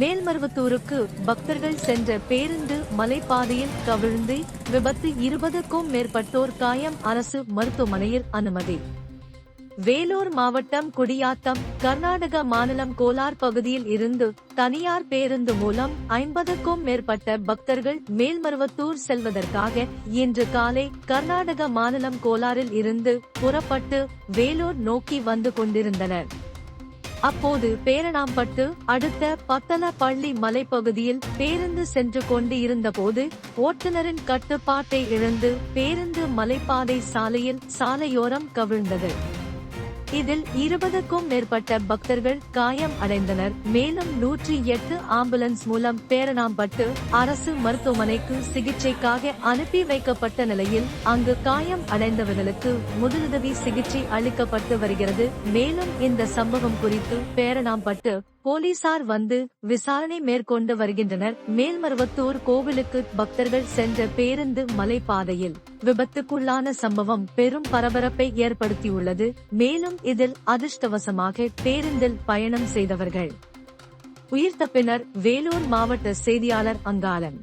மேல்மருவத்தூருக்கு பக்தர்கள் சென்ற பேருந்து மலைப்பாதையில் கவிழ்ந்து விபத்து இருபதுக்கும் மேற்பட்டோர் காயம் அரசு மருத்துவமனையில் அனுமதி. வேலூர் மாவட்டம் குடியாத்தம் கர்நாடக மாநிலம் கோலார் பகுதியில் இருந்து தனியார் பேருந்து மூலம் ஐம்பதுக்கும் மேற்பட்ட பக்தர்கள் மேல்மருவத்தூர் செல்வதற்காக இன்று காலை கர்நாடக மாநிலம் கோலாரில் இருந்து புறப்பட்டு வேலூர் நோக்கி வந்து கொண்டிருந்தனர். அப்போது பேரணாம்பட்டு அடுத்த பத்தலப்பள்ளி மலைப்பகுதியில் பேருந்து சென்று கொண்டு இருந்தபோது ஓட்டுநரின் கட்டுப்பாட்டை இழந்து பேருந்து மலைப்பாதை சாலையில் சாலையோரம் கவிழ்ந்தது. இதில் இருபதுக்கும் மேற்பட்ட பக்தர்கள் காயம் அடைந்தனர். மேலும் நூற்றி எட்டு ஆம்புலன்ஸ் மூலம் பேரணாம்பட்டு அரசு மருத்துவமனைக்கு சிகிச்சைக்காக அனுப்பி வைக்கப்பட்ட நிலையில் அங்கு காயம் அடைந்தவர்களுக்கு முதலுதவி சிகிச்சை அளிக்கப்பட்டு வருகிறது. மேலும் இந்த சம்பவம் குறித்து பேரணாம்பட்டு போலீசார் வந்து விசாரணை மேற்கொண்டு வருகின்றனர். மேல்மருவத்தூர் கோவிலுக்கு பக்தர்கள் சென்ற பேருந்து மலைப்பாதையில் விபத்துக்குள்ளான சம்பவம் பெரும் பரபரப்பை ஏற்படுத்தியுள்ளது. மேலும் இதில் அதிர்ஷ்டவசமாக பேருந்தில் பயணம் செய்தவர்கள். உயிர் தப்பினர் வேலூர் மாவட்ட செய்தியாளர் அங்காளன்.